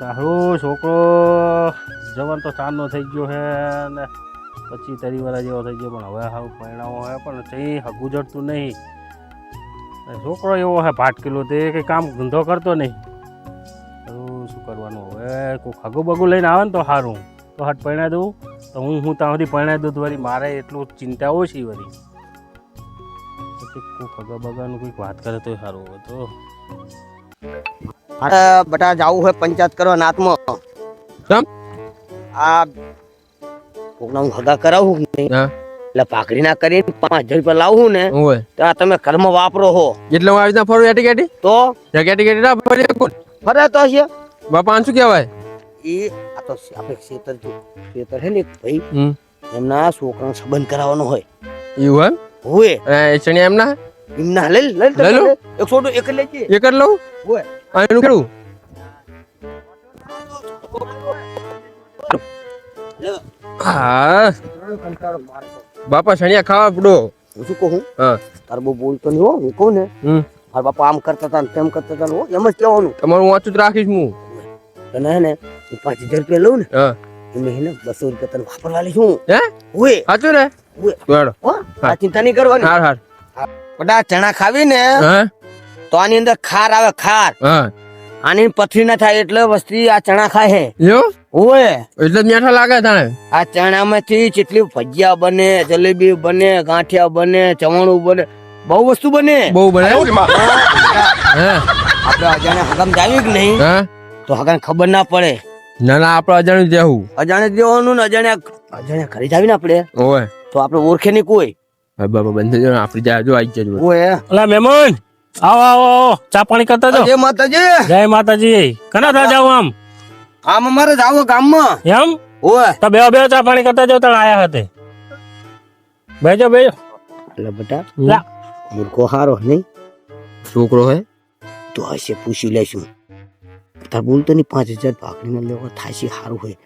તારો છોકરો. જવાન તો ચાંદનો થઈ ગયો છે ને પછી તરીવાળા જેવો થઈ ગયો, પણ હવે સારું પરિણામો હોય પણ તે હગું જડતું નહીં. છોકરો એવો હે ભાટકેલો તે કંઈ કામ ધંધો કરતો નહીં. તો શું કરવાનું હવે? કોઈ હગું બગું લઈને આવે ને તો સારું તો હાટ પરણાવી દઉં. તો હું હું ત્યાં સુધી પરણાવી દઉં તો વળી. મારે એટલું ચિંતા ઓછી વળી. પછી કોઈ ખગા બગાનું કંઈક વાત કરે તો સારું તો બટા જાવું હોય પંચાયત કરવા નાતમાં. કેમ? આ કોકના હું હગા કરાવું નહીં? એટલે ભાખરી ના કરીને પાંચ હજાર રૂપિયા લાવું ને તો આ તમે કર્મ વાપરો હો. એટલે હું આવી રીતના ફરું એટી કેટી? તો? કેટી કેટી ના ફરી કોણ? ફરે તો છે બાપા આને શું કહેવાય? એ આ તો આપણે ખેતર જો ખેતર હે ને ભાઈ એમના છોકરાનો સંબંધ કરાવવાનો હોય. એવું એમ? હોય. એ ચણિયા એમના? એમના લઈ લઈ લો. એક છોટું એક લેજે. એક જ લઉં? હોય. એનું કેવું? હા. બાપા શણિયા ખાવા પડો. હું શું કહું? હા. તાર બહુ બોલતો નહીં હો હું કહું ને. હમ. મારા બાપા આમ કરતા હતા તેમ કરતા હતા હો એમ જ કહેવાનું તમારું વાંચું જ રાખીશ હું. તને હે ને હું પાંચ હજાર રૂપિયા લઉં ને હા. એમને હે ને બસો રૂપિયા તને વાપરવા લઈશું હે. હોય સાચું ને? હો ચિંતા નહીં કરવાની. હાર હાર. બધા ચણા ખાવી ને હા. તો આની અંદર ખાર આવે ખાર. આની પથરી ના થાય એટલે વસ્તી આ ચણા ખાય હે યો એટલે મીઠા લાગે તાણે? આ ચણામાંથી જેટલી ભજીયા બને જલેબી બને ગાંઠિયા બને ચવાણું બને બહુ વસ્તુ બને. બહુ બને? આપણે અજાણે હગમ જાવી કે નહીં? હા. તો હગમ ખબર ના પડે. ના ના આપણે અજાણે દેવું અજાણે જવાનું દેવાનું ને અજાણે અજાણે ઘરે જાવી ને આપણે. ઓય. તો આપણે ઓળખે નહીં કોઈ. બાબા બંધ આપણી જાય આવી જજો. ઓય. અલા મહેમાન આવો આવો. ચા પાણી કરતા જો જય માતાજી. જય માતાજી. કના થા જાવ આમ? આમ અમારે જાવો ગામમાં. એમ? ઓય. તો બે બે ચા પાણી કરતા જો તણ આયા હતે. બેજો બેજો. એટલે બેટા. લા. મૂર્ખો હારો નહીં? છોકરો હે? તો હશે પૂછી લેશું તાર બોલતો નહીં પાંચ હજાર ભાગડીને લેવા થાય છે સારું હોય.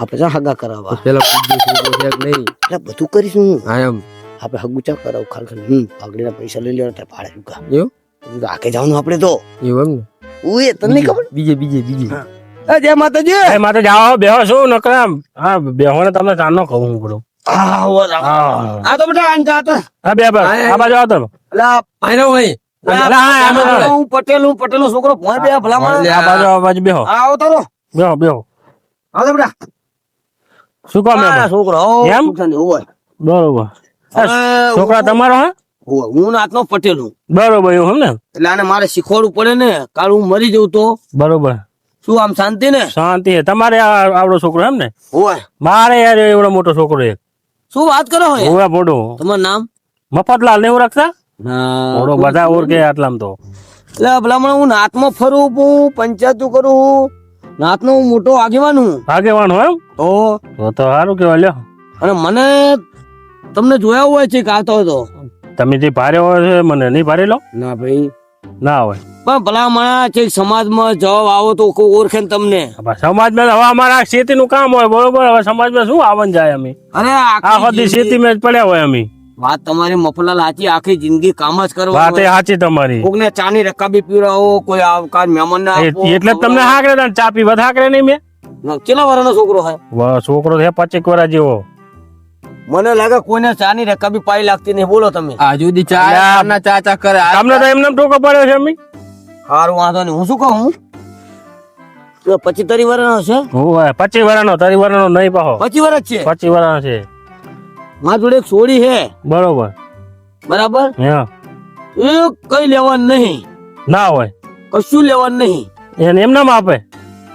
આપણે જા હગા કરાવવા. પેલા નહીં? એટલે બધું કરીશું હા. એમ. આપણે હગુચા કરાવ ખાલી ખાલી. હમ ભાગડીના પૈસા લઈ લેવા તાર ભાડે ચૂકા એવું? તો જવાનું આપણે તો. એવું એમ ને? ઉએ તને ખબર? બીજે બીજે બીજે. એ જય માતાજી. જય માતા જાઓ બેહો શું નકરામ હા બેહો ને તમને ચાનો કહું હું આ તો બેટા આન જાતો હા બે બે. આ બાજુ આવતો અલા આનો ભાઈ. અલા, હા, આમ પટેલ હું પટેલ છોકરો ભોય બે ભલા માણસ. આ બાજુ આ બાજુ બેહો. આવો તારો. બેહો બેહો. આવો બેટા શું કામ છોકરો એમ? બરોબર. છોકરા તમારો હા? હું નાતનો પટેલ. હું બરોબર એવું ને? એટલે આને મારે શીખવાડવું પડે ને કાલ હું મરી જઉં તો. બરોબર. શું આમ શાંતિ ને? શાંતિ તમારે આવડો છોકરો એમ ને? હોય. મારે યાર એવડો મોટો છોકરો એક. શું વાત કરો હે હોવે મોટું. તમારું નામ? મફતલાલ ને એવું રાખતા? બધા ઓળખે આટલામ તો. એટલે ભલામણ હું નાતમાં ફરું હું પંચાયતું કરું નાતનો હું મોટો આગેવાન હું. આગેવાન હોય એમ? તો? સારું કેવાય લ્યો. અને મને તમને જોયા હોય છે આવતો હતો. તમે જે ભારે હોય છે મને નહીં ભારે લો. ના ભાઈ. ના હોય. પણ ભલામણ છે સમાજમાં જવાબ આવો તો કોઈ ઓળખે તમને. સમાજમાં હવે અમારા ખેતીનું કામ હોય બરોબર? હવે સમાજમાં શું આવન જાય અમે? અરે આખો દી ખેતીમાં જ પડ્યા હોય અમે. વાત તમારી મફલાલ સાચી આખી જિંદગી કામ જ વાત એ સાચી તમારી. કોકને ચાની રકાબી પીવડાવો કોઈ આવકાર મહેમાન ના એટલે જ તમને હાકરે ચા પીવા હાકરે નહીં મેં? કેટલા વર્ષનો છોકરો હોય છોકરો છે પચીસ વર્ષ જેવો. મને લાગે કોઈને ચાની રકાબી પાઈ લાગતી નહીં. બોલો તમે. આ જુદી ચા ના ચા ચા કરે. તમને તો એમને ટોકો પડ્યો છે અમે? સારું વાંધો નહીં. હું શું કહું તો પચીસ તરી વરાનો છે? હોવે, પચી વરાનો તરી વરાનો નહીં પાહો. પચી વરસ છે? પચી વરાનો છે. મારા જોડે એક સોડી છે. બરોબર. બરાબર? હા. એ કઈ લેવાનું નહીં. ના હોય. કશું લેવાનું નહીં. એને નામ આપે.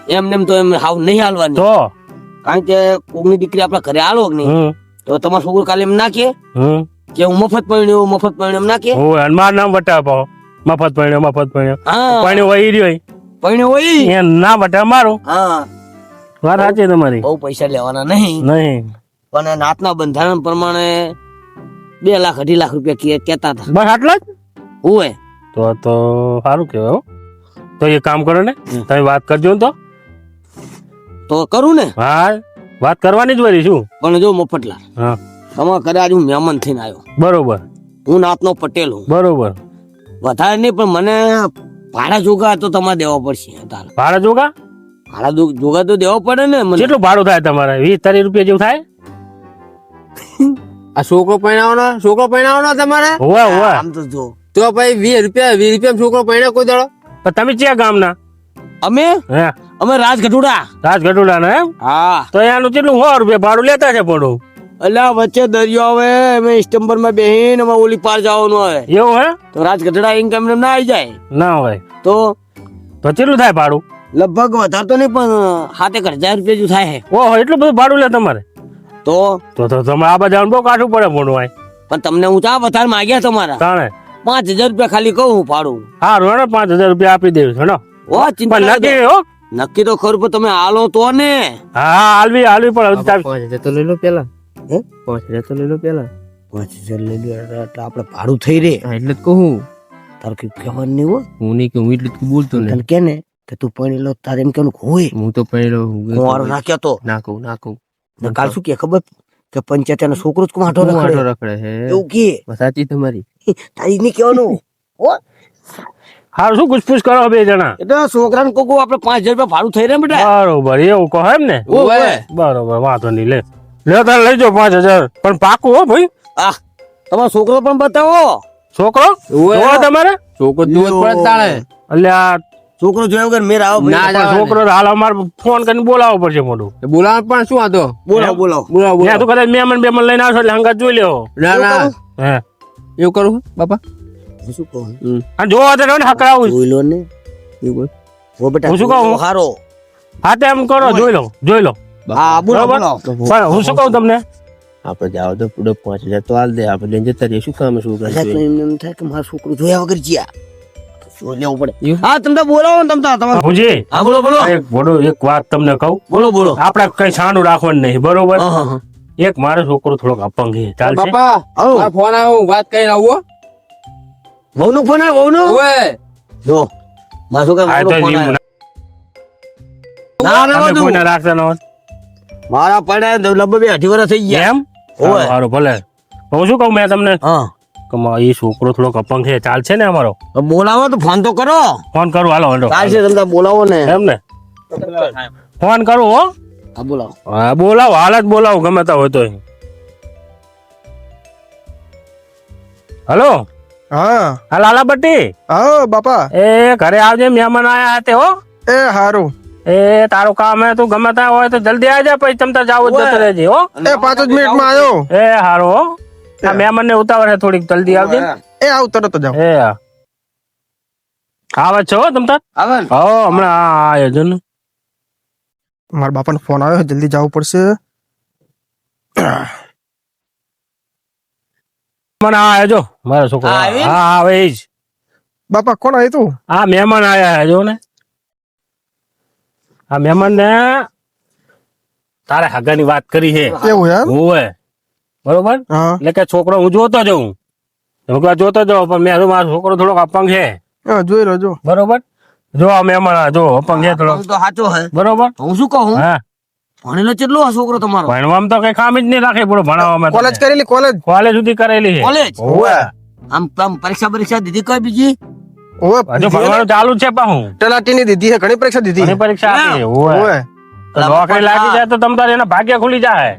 એમ નેમ તો એમ હાવ નહીં હાલવાની. તો? કારણ કે કોકની દીકરી આપણા ઘરે હાલો કે નહીં? તો તમારો છોકરો કાલે એમ ના કે? કે હું મફત પરણ્યો મફત પરણ્યો એમ ના કે? હોવે, અને નામ વટા પાહો. મફત પરણ્યો મફત પરણ્યો હા. પડ્યો વહી રહ્યો પરણ્યો હોય એ ના વટા મારું. હા. વાત સાચી તમારી. બહુ પૈસા લેવાના નહીં. નહીં. પણ નાતના બંધારણ પ્રમાણે બે લાખ અઢી લાખ રૂપિયા કે- કહેતા હતા. બસ આટલા જ? હોય તો તો સારું કહેવાય હો. તો એ કામ કરો ને તમે વાત કરજો ને તો. તો કરું ને? હા. વાત કરવાની જ વળી શું? પણ જો મફતલાલ હા. તમારા ઘરે આજે હું મહેમાન થઈને આવ્યો. બરોબર. હું નાતનો પટેલ હું. બરોબર. વધારે નહીં પણ મને ભાડા જોગા તો તમારે દેવા પડશે તારે. ભાડા જોગા? ભાડા જોગા તો દેવો પડે ને મને. કેટલું ભાડું થાય તમારે? વીસ ત્રીસ રૂપિયા જેવું થાય? આ છોકરો પરણાવવાનો છોકરો પરણાવવાનો તમારે? હોવા હોવા. આમ તો જો. તો ભાઈ વીસ રૂપિયા વીસ રૂપિયા છોકરો પરણ્યો કોઈ દાડો? પણ તમે ક્યાં ગામના? અમે? હે? અમે રાજગઢુડા. રાજગઢુડા ને એમ? હા. તો એનું કેટલું સો રૂપિયા ભાડું લેતા છે પડું? અલ્યા વચ્ચે દરિયો આવે અમે સ્ટમ્બરમાં બેહીને અમે ઓલી પાર જવાનું હોય એવું હે? તો રાજગઢડા ઇન્કમ ના આવી જાય? ના હોય. તો? તો કેટલું થાય ભાડું? લગભગ વધારે તો નહીં પણ સાત એક હજાર રૂપિયા જેવું થાય છે ઓહો એટલું બધું ભાડું લે તમારે? તો? તો તો તમે આ બધા બહુ કાઢવું પડે મોડું હોય પણ તમને હું ચા વધારે માગ્યા તમારા? તાણે? પાંચ હજાર રૂપિયા ખાલી કહું હું ભાડું. હેડો પાંચ હજાર રૂપિયા આપી દેવું હેડો. ઓ ચિંતા પણ ના નક્કી હો. નક્કી તો ખરું પણ તમે આલો તો ને. હા આલવી હાલવી પણ પાંચ હજાર તો લઈ લો પેલા. હે? પાંચ હજાર તો લઈ લો પેલા. પાંચ હજાર લઈ લો આપડે આપણે ભાડું થઈ રે એટલે જ કહું તારે કઈ કહેવાનું નહીં હો. હું નહીં કહું એટલે તું બોલતો નહીં કે ને કે તું પણ લો તારે એમ કેવું હોય. હું તો પરણ્યો હું નાખ્યો તો ના કહું ના કહું. કાલ શું કે ખબર? કે પંચાયત એનો છોકરો જ કુમાટો રખડે? રખડે એવું કે? સાચી તમારી. તારી નહીં કહેવાનું. હો. હારું શું પૂછપૂછ કરો બે જણા? એટલે છોકરાને કોકો આપણે પાંચ હજાર રૂપિયા ભાડું થઈ રહે બેટા. બરોબર એવું કહો એમ ને? બરોબર વાંધો નહીં લે. લે તારે લઈ જાઓ પાંચ હજાર. પણ પાકું હો ભાઈ. આ તમારો છોકરો પણ બતાવો. છોકરો? જોવો તમારે? છોકરો દૂધ પડે તાળે એટલે આ છોકરો જોયા વગર મેર આવો ના, છોકરો હાલ અમારે ફોન કરીને બોલાવવો પડશે મોટું બોલાવ પણ શું વાંધો બોલાવો બોલાવો. બોલાવો તો કદાચ મેમન બેમન લઈને આવશો એટલે હંગાત જોઈ લેવો. ના ના. હે. એવું કરું બાપા? હું શું કહું અને જોવો તો ને હકરાવું જોઈ લો ને. એવું ઓ બેટા હું શું કહું? હારો. હા તે એમ કરો જોઈ લો જોઈ લો. હા બોલો બોલો પણ હું શું કહું તમને? આપણે જાવ તો પૂરો પાંચ હજાર તો હાલ દે આપણે લઈને જતા રહીએ. શું કામ શું અલ્યા એમને એમ થાય કે મારો છોકરો જોયા વગર જ્યાં. લેવું પડે? હા તમે બોલાવો ને તમે તમારે ભુજી. હા બોલો બોલો. એક બોલો એક વાત તમને કહું. બોલો બોલો. આપણે કઈ છાંડું રાખવાનું નહીં બરોબર. એક મારો છોકરો થોડોક અપંગ છે. ચાલશે? બાપા ફોન આવ્યો વાત કરીને આવું વહુનો ફોન આવ્યો વહુનો ઓવે જો મારો છોકરા આ વહુનો ફોન આવ્યો. ના ના બધું. કોઈને રાખતા ન મારા પડે લગભગ બે અઢી વર્ષ થઈ ગયા એમ ઓવે. સારું, ભલે હું શું કહું મેં તમને હા કે મા- એ છોકરો થોડોક અપંગ છે ચાલશે ને અમારો બોલાવો તો ફોન તો કરો ફોન કરો હાલો હાલો ચાલશે તમને બોલાવો ને એમ ને ફોન કરો હો હા બોલાવો હા બોલાવો હાલ જ બોલાવો ગમે તા હોય તો હલો હા. હા લાલા બટ્ટી હા બાપા. એ ઘરે આવજે મહેમાન આયા હતા હો. એ હારું. એ તારું કામ હે તું ગમે ત્યાં હોય તો જલ્દી આવજે પછી તમ તાર જાવ જતો રહેજે હો. એ પાંચ જ મિનિટમાં આવ્યો. એ હારો હો. આ મહેમાન ને ઉતાવળ છે થોડીક જલ્દી આવજે. એ આવ તરત જાવ એ હા. આવે છો હો તમ તાર? આવે હો હમણાં આ આવ્યો છો ને મારા બાપાનો ફોન આવ્યો જલ્દી જવું પડશે. મને આ જો. મારો છોકરો. હા હા આવે એ જ બાપા કોણ આવ્યું તું? હા મહેમાન આયા જો ને. આ મહેમાન ને તારે હગાની વાત કરી છે એવું એમ? હોવે બરોબર? હા. એટલે કે છોકરો હું જોતો જઉં હું જોતો જાઉં પણ મેં મારો છોકરો થોડોક અપંગ છે જોઈ લો જો બરોબર? જો આ મહેમાન આ જો અપંગ છે થોડો સાચો હે. બરોબર? હું શું કહું? હા. ભણેલો કેટલો આ છોકરો તમારો? ભણવામાં તો કઈ ખામી જ નહીં રાખે પૂરો ભણાવવામાં કોલેજ કરેલી કોલેજ કોલેજ સુધી કરેલી કોલેજ હોવે. આમ આમ પરીક્ષા પરીક્ષા દીધી કઈ બીજી? ઓવે હજુ ભણવાનું ચાલુ છે પાહું. તલાટીની દીધી છે ઘણી પરીક્ષા દીધી ઘણી પરીક્ષા આપી. ઓવે નોકરી લાગી જાય તો તમ તારે એના ભાગ્ય ખુલી જાય.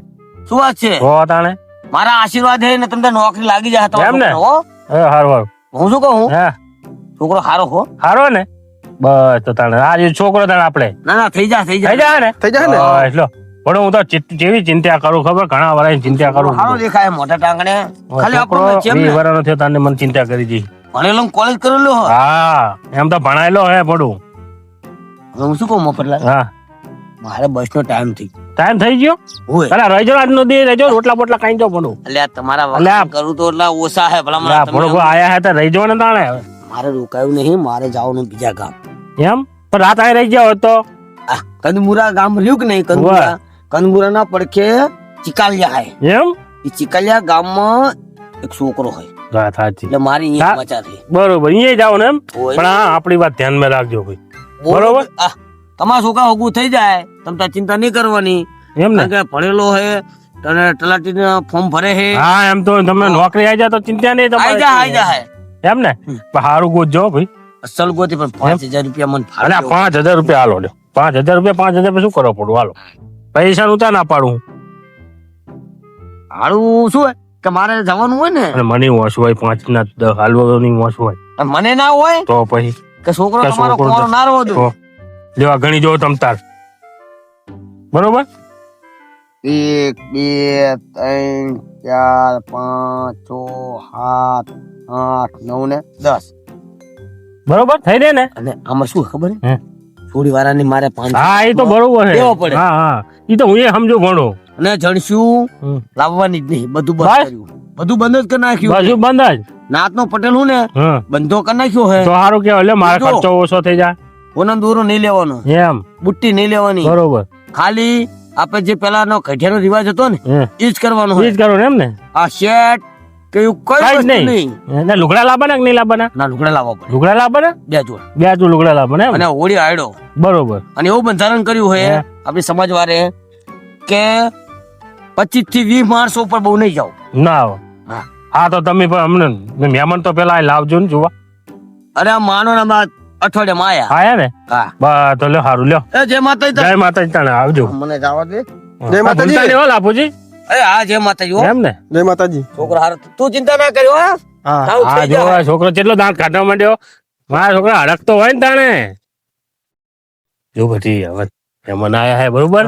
શું વાત છે? હો તાણે. મારા આશીર્વાદ હે ને તમને નોકરી લાગી જાય તો એમ ને? હો. હારું હારું. હું શું કહું હા? છોકરો હારો હો. હારો ને? બસ તો તાણે. આ જે છોકરો તાણે આપણે. ના ના થઈ જા થઈ થઈ જા જાય ને? થઈ જા ને? બસ પણ હું તો જેવી ચિંતા કરું ખબર? ઘણા વાર ચિંતા કરું સારો દેખાય મોટા ટાંગણે. ખાલી આપણો વીસ ને. વરાનો થયો તાને મને ચિંતા કરી દી. ભણેલો કોલેજ કરેલો હા એમ તો ભણાયેલો હે પડું. હું શું કહું મફતલાલ? હા. મારે બસ નો ટાઈમ થઈ ટાઈમ થઈ ગયો? અરે રહેજો આજનો દી રહેજો રોટલા બોટલા કાઈ જો પડું. એટલે તમારા વાત કરું તો એટલા ઓછા હે ભલા મને ભોળો આયા હે તો રહેજો ને તાણે. મારે રોકાયું નહીં મારે જવાનું બીજા ગામ. એમ? પણ રાત આઈ રહી જાવ તો? કંદમુરા ગામ રહ્યું કે નહીં કંદમુરા? કંદમુરા ના પડખે ચિકાલિયા હે. એમ? એ ચિકાલિયા ગામમાં એક છોકરો હોય વાત સાચી. એટલે મારી અહીંયા મચા થઈ બરોબર અહીંયા જાવ ને એમ? પણ હા આપણી વાત ધ્યાનમાં રાખજો ભાઈ. બરોબર. તમારા છોકરા હોગું થઈ જાય તમે તાર ચિંતા નહીં કરવાની. એમ ને? કે ભણેલો હે તને તલાટી ફોર્મ ભરે હે. હા એમ તો તમને નોકરી આવી જાય તો ચિંતા નહીં તમારે. આવી જાય આવી જાય એમ ને? પણ સારું ગોતજો ભાઈ. અસલ ગોતી પણ પાંચ હજાર રૂપિયા મને અને પાંચ હજાર રૂપિયા હાલો લ્યો. પાંચ હજાર રૂપિયા પાંચ હજાર શું કરવા પડું? હાલો. પૈસા નું ના પાડું? હારું શું હોય? કે મારે જવાનું હોય ને? અને મને વાંચવું હોય પાંચ ના દસ હાલવાની વાંચવું હોય. અને મને ના હોય? તો પછી? કે છોકરો કે તમારો છોકરો કોરો ના રહો દો તો? લેવા ગણી જો તમ તાર. બરોબર? એક બે ત્રણ ચાર પાંચ છ સાત આઠ નવ ને દસ. બરોબર? થઈ રહે ને. અને આમાં શું ખબર હે. થોડી વારાની મારે પાંચ હા એ તો બરોબર છે. પડે. હા હા. એ તો હું એ સમજો ભણો. અને જણશું લાવવાની જ નહીં. બધું બંધ કર્યું. બધું બંધ જ કરી નાખ્યું. બધું બંધ જ. નાત નો પટેલ હું ને બંધો કરી નાખ્યો હે. તો સારું કેવાય એટલે મારે. ખર્ચો ઓછો થઈ જાય. ઓનો દોરો નહીં લેવાનો. એમ. બુટ્ટી નહીં લેવાની. બરોબર. ખાલી આપણે જે પેલાનો કઠિયાનો રિવાજ હતો ને એ જ કરવાનો એ જ કરવાનો એમ ને? આ શેટ કે એવું કઈ નહીં. નહીં. એને લુગડા લાવવાના કે નહીં લાવવાના? ના લુગડા લાવવા પડે. લુગડા લાવવાના? બે જોડ. બે જોડ લુગડા લાવવાના અને હોળી આડો બરોબર. અને એવું બંધારણ કર્યું હોય આપણી સમાજ વારે કે પચીસથી વીસ માણસો ઉપર બહુ નહીં જાવ ના હા. હા તો તમે પણ અમને મહેમાન તો પેલા લાવજો ને જોવા. અરે માનો ને અઠવાડિયા માં આયા. આયા ને? હા. બસ તો લ્યો સારું લ્યો. જય માતાજી. જય માતાજી તને આવજો. મને જવા દે. જય માતાજી. ભૂલતા નહીં હો લાભુજી એ હા. જય માતાજી એમ ને? જય માતાજી. છોકરો હારો તું ચિંતા ના કર્યો હા? હા. તારું હા થઈ જો છોકરો કેટલો દાંત કાઢવા માંડ્યો? મારા છોકરા હડકતો હોય ને તાણે. જો બધી હવે મહેમાન આયા હે બરોબર?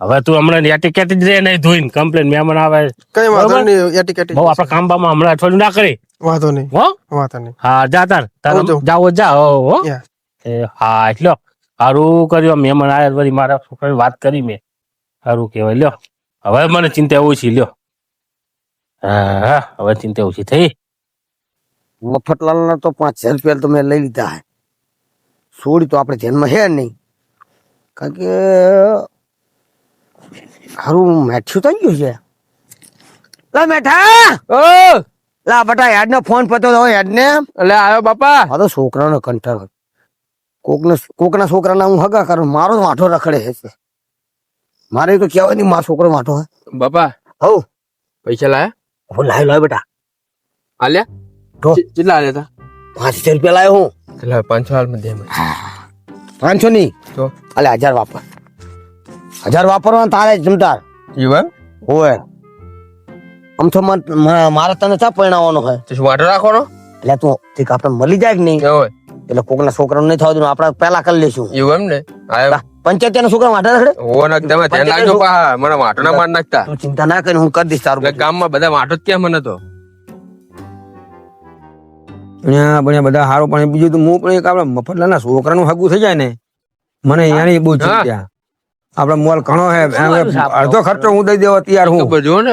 હવે તું હમણાં યાટી જ રે નહીં ધોઈને કમ્પ્લેન મહેમાન આવે. કઈ વાંધો નહીં એટીકેટી બહુ આપણા કામ બામાં હમણાં અઠવાડિયું ના કરી. વાંધો નહીં. હો? વાંધો નહીં. હા જા તાર. તાર. જાઓ જા હો એ હા એટલો સારું કર્યું મહેમાન આયા વળી મારા છોકરાને વાત કરી મેં. સારું કહેવાય લ્યો. હવે મને ચિંતા ઓછી લ્યો. હા હા હવે ચિંતા ઓછી થઈ. મફતલાલ ના તો પાંચ હજાર રૂપિયા તો મેં લઈ લીધા હે. છોડી તો આપણે ધ્યાનમાં હે નહીં. કારણ કે હારું મેઠ્યું થઈ ગયું છે. લા મેઠા! ઓ! લા બટા હેડ નો ફોન પતો તો હેડ ને એટલે આવ્યો બાપા. આ તો છોકરાનો કંટાળો. કોકના કોકના છોકરાના હું હગા કરું મારો વાંઠો રખડે છે મારે તો કહેવાય નહીં મારો છોકરો માટો હે. બાપા હવ પૈસા લાયા? હું લાય લાય બેટા. આલ્યા? તો? કેટલા આલ્યા તા પાંચ હજાર રૂપિયા લાયો હું. એટલે પાંચસો હાલ મને. પાંચસો નહીં તો અલે હજાર વાપર. હજાર વાપરવા તારે જમતાર એમ? હોય. આમ તો મારે તને ચા પરણાવવાનો હોય તો વાંઢો રાખવાનો? એટલે તું તે આપણે મળી જાય કે નહીં? એટલે કોકના છોકરાને નહીં થવા દઉં આપણે પહેલા કરી લઈશું. એવું એમ ને? પંચાયત ના છોકરા માટે રખડે? ઓ ના તમે ધ્યાન રાખજો પા મને વાંઢો ના માર નાખતા. તું ચિંતા ના કરી હું કરી દઈશ તારું ગામમાં બધા વાંઢો જ ક્યાં મને તો? અહીંયા બન્યા બધા હારો પણ બીજું તો હું પણ એક આપડે મફતલાલના છોકરાનું હગું થઈ જાય ને. મને અહીંયાની બહુ ચિંતા આપડે મોલ ઘણો હે અડધો ખર્ચો હું દઈ દેવા તૈયાર હું. જો ને.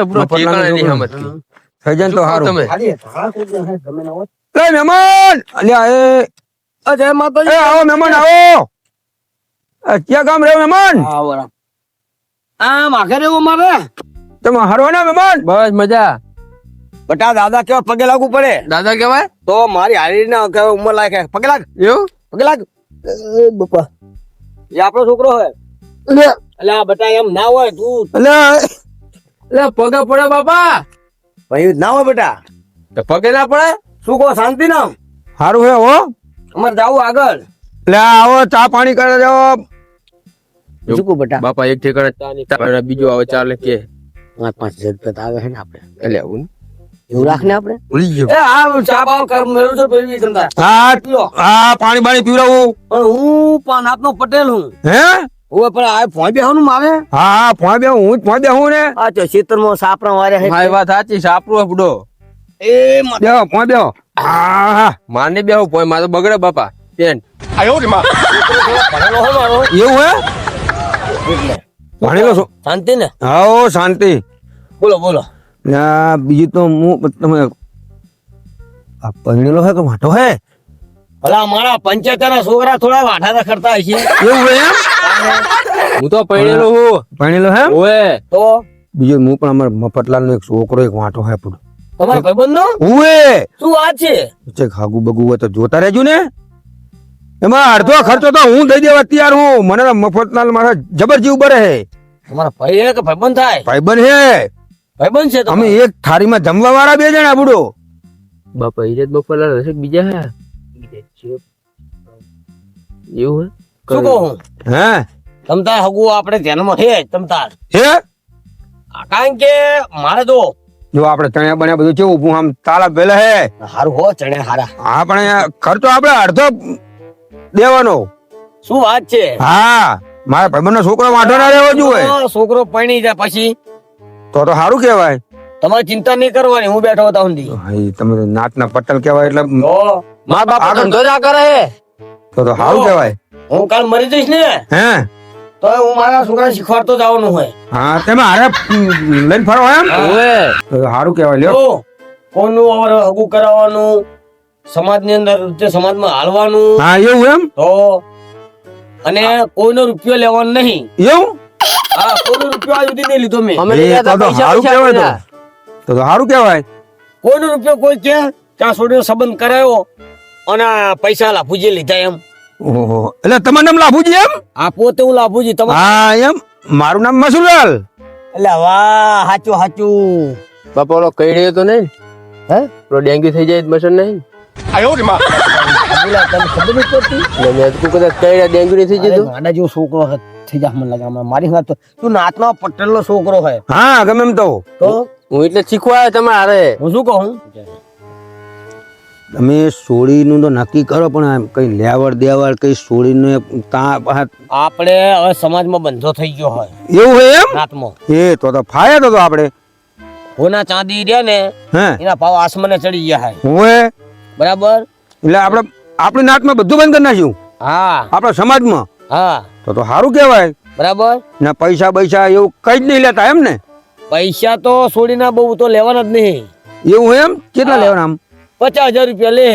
થઈ જાય તો સારું તમે? મહેમાન! અલ્યા એ! જય એ માતાજી આવો મહેમાન આવો! ક્યાં કામ રહ્યો મહેમાન? આ માગે રહેવું મારે તમે હારો ને મહેમાન? બસ મજા. બટા દાદા કેવા પગે લાગવું પડે? દાદા કેવાય? તો મારી હારી ના કેવા ઉંમર લાયક હે. પગે લાગ. એવું? પગે લાગ. એ એ આપણો છોકરો હોય. એટલે આ બટા એમ ના હોય તું. અલ્યા એટલે પગે પડે બાપા. ભાઈ ના હોય બટા. તો પગે ના પડે? શું કહો શાંતિ ના સારું હે હો. અમારે જાવું આગળ. લે આવો ચા પાણી કરે જાઓ. શું બેટા? બાપા એક ઠેકાણે બીજો આવે ચાલે કે? પાંચ પાંચ હજાર રૂપિયા આવે છે ને આપણે એટલે આવું એવું રાખ આપણે ભૂલી ગયો. એ આ ચા પાવ કર મેળું છે પેલી ચમતા હા હા પાણી બાણી પીવડાવું. પણ હું પણ આપનો પટેલ હું. હે? હું પણ આ ફોન બેહવાનું મારે? હા હા ફોન બે હું ફોન ને. આ તો ખેતરમાં સાપરા વાત સાચી સાપરું આપડો એ માં- બેહો ફોન બેહો. હા હા. માને બે હું પોઈ મારે તો બગડે બાપા. મારો એવું હે? એટલે. ભણેલો છો? શાંતિ ને? હા શાંતિ. બોલો બોલો. ના બીજું તો હું તમે આ ભણેલો હે કે વાંટો હે? ભલા મારા પંચાયતના છોકરા થોડા વાઠા કરતા હશે. એવું હે એમ? હું તો પરણેલો હું. પરણેલો હે ઓએ તો? બીજું હું પણ અમારા મફતલાલ નો એક છોકરો એક વાંટો હે પણ તમારા ભાઈબંધ નો ઉએ શું વાત છે? ચેક હાગુ બગુ હોય તો જોતા રહેજો ને. એમાં અડધો ખર્ચો તો હું દઈ દેવા તૈયાર હું. મને તો મફતલાલ મારા જબર જીવ બરે હે. તમારા ભાઈ હે કે ભાઈબંધ થાય? ભાઈબંધ હે. ભાઈબંધ છે અમે એક થાળીમાં જમવા વાળા બે જણા બુડો. બાપા ઈરેજ બપોર હશે કે બીજા હે? એવું શું કહું હું? હે? તમતાર હગુ આપણે ધ્યાનમાં છે તમતાર હે? કારણ કે મારે તો જો આપણે ચણ્યા બન્યા બધું કેવું? ઉભું આમ તાળા પેલા હે. હારું હો ચણે હારા. આપણે ખર્ચો આપણે અડધો દેવાનો. શું વાત છે? હા મારા ભાઈબંધનો છોકરો વાંધો ના રહેવો જોઈએ. છોકરો પરણી જાય પછી. તો તો સારું કહેવાય. તમારે ચિંતા નહીં કરવાની હું બેઠો હતા સુધી તમે નાતના પટેલ કહેવાય એટલે મા બાપ ધંધો ના કરે. તો તો સારું કહેવાય. હું કાલ મરી જઈશ ને હે? તો હું મારા છોકરા શીખવાડતો જવાનું હોય. હા તમે હારે લઈને ફરો એમ? સારું કહેવાય લ્યો. કોનું હવે હગું કરાવવાનું? સમાજની અંદર તે સમાજમાં હાલવાનું હા એવું એમ? તો અને કોઈનો રૂપિયો લેવાનો નહીં. એવું? હા કોઈનો રૂપિયો આ સુધી નહીં લીધો મેં. અમે તો સારું કહેવાય તો. તો સારું કહેવાય. કોઈનો રૂપિયો કોઈ કે ત્યાં છોડીનો સંબંધ કરાયો અને પૈસા લાભુજી લીધા એમ. ઓહો એટલે તમારું નામ લાભુજી એમ? આ પોતે હું લાભુજી તમે હા એમ? મારું નામ મસુલાલ. એટલે વાહ હાચું હાચું. બાપા ઓલો કઈ તો નહીં? હે? પેલો ડેન્ગ્યુ થઈ જાય મશન નહીં? અબુલા, તને ખબર નથી પડતી એટલે મેં. તો કદાચ કઈ ડેન્ગ્યુ નહીં થઈ અરે જેવો છોકરો થઈ જા મને લાગે મારી વાત તું નાતનો પટેલ છોકરો હોય હા ગમે એમ તો. તો? હું એટલે શીખવા આવ્યો તમારે. હું શું કહું? તમે સોળીનું તો નક્કી કરો પણ કઈ લેવડ દેવડ કઈ સોળી નું આપણે હવે સમાજમાં બંધો થઈ ગયો હોય. એવું હોય એમ? નાતમાં. એ તો તો ફાયા તો તો આપણે. હોના ચાંદી રહ્યા ને હે? એના ભાવ આસમાને ચડી ગયા હોય હોય બરાબર? એટલે આપણે આપણી નાતમાં બધું બંધ કરી નાખ્યું. હા. આપણા સમાજમાં. હા. તો તો સારું કહેવાય. બરાબર? ને પૈસા પૈસા એવું કઈ જ નહીં લેતા એમ ને? પૈસા તો છોડીના બહુ તો લેવાના જ નહીં. એવું હોય એમ? કેટલા લેવાના આમ? પચાસ હજાર રૂપિયા લે.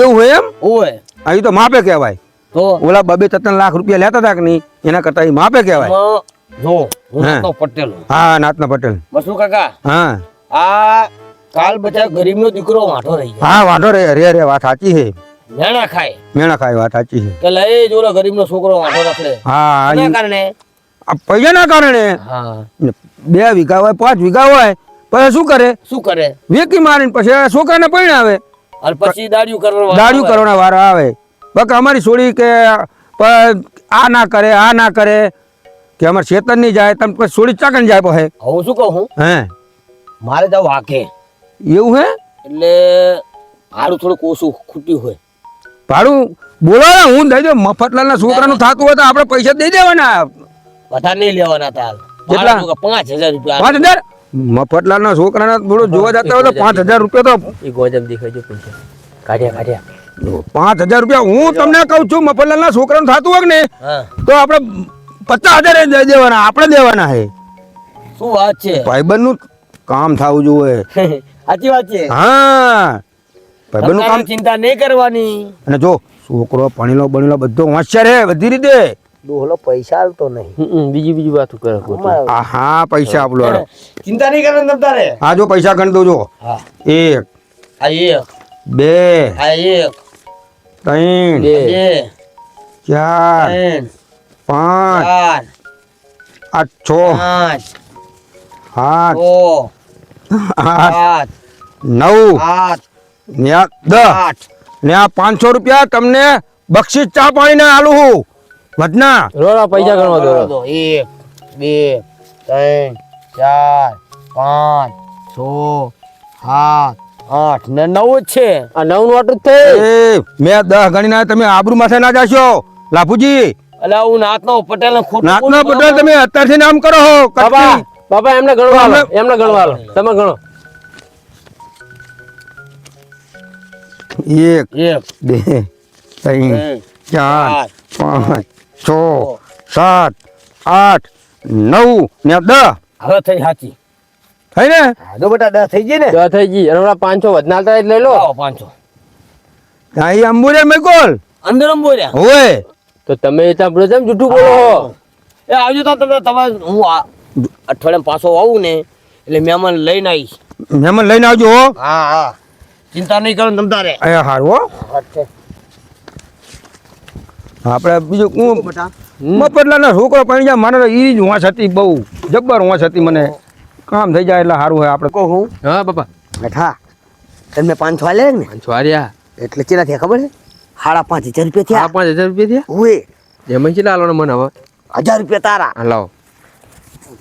એવું હોય એમ? હોય. અહીં તો માપે કહેવાય. તો? ઓલા બબે ત્રણ લાખ રૂપિયા લેતા હતા કે નહીં એના કરતા એ માપે કહેવાય. જો હું હા. પટેલ. હા નાતના પટેલ. બસુ કાકા હા. આ કાલ બધા ગરીબનો દીકરો વાંઢો રહી હા વાંધો રે અરે અરે વાત સાચી છે. મેણા ખાય. મેણા ખાય વાત સાચી છે. કે લઈ જો ઓલો ગરીબનો છોકરો વાંઢો રખડે. હા એના કારણે? આ પૈસાના કારણે? હા. બે વીઘા હોય પાંચ વીઘા હોય પછી શું કરે? શું કરે? વેકી મારીને પછી છોકરાને પરણાવે અને પછી દાડિયું કરવા દાડિયું કરવાના વારો આવે. બકા અમારી છોડી કે આ ના કરે આ ના કરે કે અમારે ચેતન નહીં જાય તમે છોડી ચાકણ જાય પછી હું શું કહું? હે? મારે તો વાકે. એવું હે? એટલે ભાડું થોડુંક ઓછું ખૂટ્યું હોય. ભાડું? બોલો ને હું દઈ દઉં. મફતલાલના છોકરાનું થતું હોય તો આપણે પૈસા દઈ દેવાના. વધારે નહીં લેવાના તાલ કેટલા? પાંચ હજાર રૂપિયા પાંચ હજાર? મફતલાલના છોકરાના થોડું જોવા જતા હોય તો પાંચ હજાર રૂપિયા તો એ ગોજમ દેખાય છે પૈસા. કાઢ્યા કાઢ્યા. પાંચ હજાર રૂપિયા હું તમને કહું છું મફતલાલના છોકરાનું થતું હોય ને તો આપણે પચાસ હજાર દઈ દેવાના. આપણે દેવાના હે. શું વાત છે? ભાઈબંધનું કામ થવું જોઈએ. સાચી વાત છે. હા. ભાઈબંધનું કામ ચિંતા નહીં કરવાની. અને જો છોકરો ભણેલો બનેલો બધો હોશિયાર હે બધી રીતે. ડોહલો પૈસા આલતો નહીં. બીજી બીજી વાત કરે હા પૈસા આપલો ચિંતા નહીં કરવાની તારે. હા જો પૈસા ગણ દો જો. એક આ એક. બે આ એક. ત્રણ બે. ચાર પાંચ આઠ આ છ. પાંચ. છ. આઠ નવ આઠ ને દસ. આઠ. ને આ પાંચસો રૂપિયા તમને બક્ષીસ ચા પાણી ને આલુ હું. વધના રોડા પૈસા ગણવા દો. એક બે ત્રણ ચાર પાંચ છ સાત આઠ. ને નવ જ છે. આ નવનું આટલું જ થઈ. એ મેં દસ ગણી ના તમે આબરૂ માથે ના જાશો. લાભુજી. એટલે હું નાતનો પટેલ ને ખોટું પટેલ તમે અત્યારથી નામ કરો હો બાબા બાબા એમને ગણવા એમને ગણવા લો તમે ગણો. એક બે ત્રણ ચાર પાંચ છ સાત આઠ નવ ને દસ. હવે થઈ સાચી થઈ ને? તો બેટા દસ થઈ ગઈ ને? દસ થઈ ગઈ. અને પાંચસો વધના હતા લઈ લો પાંચસો. અહીં અંબુરે મેકોલ અંદર બોલ્યા હોય તો તમે ત્યાં જૂઠું બોલો એ આવજો તો તમે તમે હું આ અઠવાડિયામાં પાછો આવું ને એટલે મહેમાન લઈને આવીશ. મહેમાન લઈને આવજો હો. હા હા. ચિંતા નહીં કરો તમ તારે. અહીંયા હારું હો. આપણે બીજું હું મફતલાના છોકરો પણ જાય મારે એ જ વાંસ હતી બહુ. જબ્બર વાંસ હતી મને. કામ થઈ જાય એટલે સારું હોય આપણે. કહું હું? હા બાપા. બેઠા. તમને પાંચસો આલે ને પાંચસો હાર્યા એટલે કેટલા થયા ખબર છે? સાડા પાંચ હજાર રૂપિયા આ પાંચ હજાર રૂપિયા થયા? હોય એમાં કેટલા આલવાના મને હવે? હજાર રૂપિયા તારા. હા, લાવો.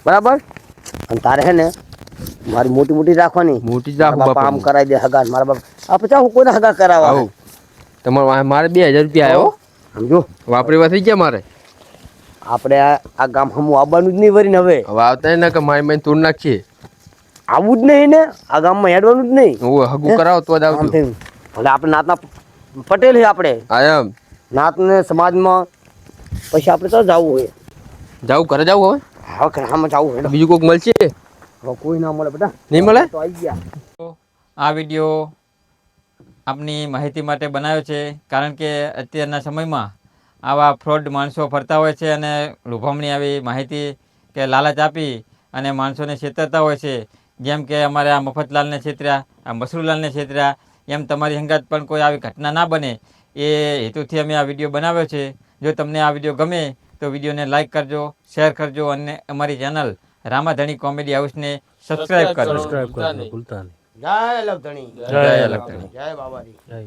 બરાબર? અને તારે હે ને મારી મોટી મોટી રાખવાની. મોટી જ રાખો બાપા આમ કરાવી દે હગા મારા બાપા આ પછી હું કોઈને હગા કરાવવા? આવું. તમારે મારે બે હજાર રૂપિયા આવ્યો સમજો. વાપરીવા થઈ ગયા મારે? આપણે આ ગામ હમું આવવાનું જ નહીં વરીને હવે. હવે આવતા ને કે મારી મારી તોડ નાખીએ. આવવું જ નહીં ને આ ગામમાં હેડવાનું જ નહીં. હું હગું કરાવો તો જ આવજો. ભલે આપણે નાતના પટેલ છે આપણે. આયમ નાતને સમાજમાં પછી આપણે તો જવું હોય જવું ઘરે જાવું હવે? હવે ઘણામાં જવું હોય બીજું કોઈક મળશે? હવે કોઈ ના મળે બેટા નહીં મળે? તો આવી ગયા. આ વીડિયો આપની માહિતી માટે બનાવ્યો છે કારણ કે અત્યારના સમયમાં આવા ફ્રોડ માણસો ફરતા હોય છે અને લુભામણી આવી માહિતી કે લાલચ આપી અને માણસોને છેતરતા હોય છે. જેમ કે અમારે આ મફતલાલને છેતર્યા આ મસરૂલાલને છેતર્યા એમ તમારી સંગાત પણ કોઈ આવી ઘટના ના બને. એ હેતુથી અમે આ વીડિયો બનાવ્યો છે. જો તમને આ વીડિયો ગમે તો વિડીયોને લાઇક કરજો શેર કરજો અને અમારી ચેનલ રામાધણી કોમેડી હાઉસને સબસ્ક્રાઇબ કરજો. સબસ્ક્રાઇબ કરવાનું ભૂલતા નહીં. જય લવધણી જય લખતણી. જય બાબાજી. જય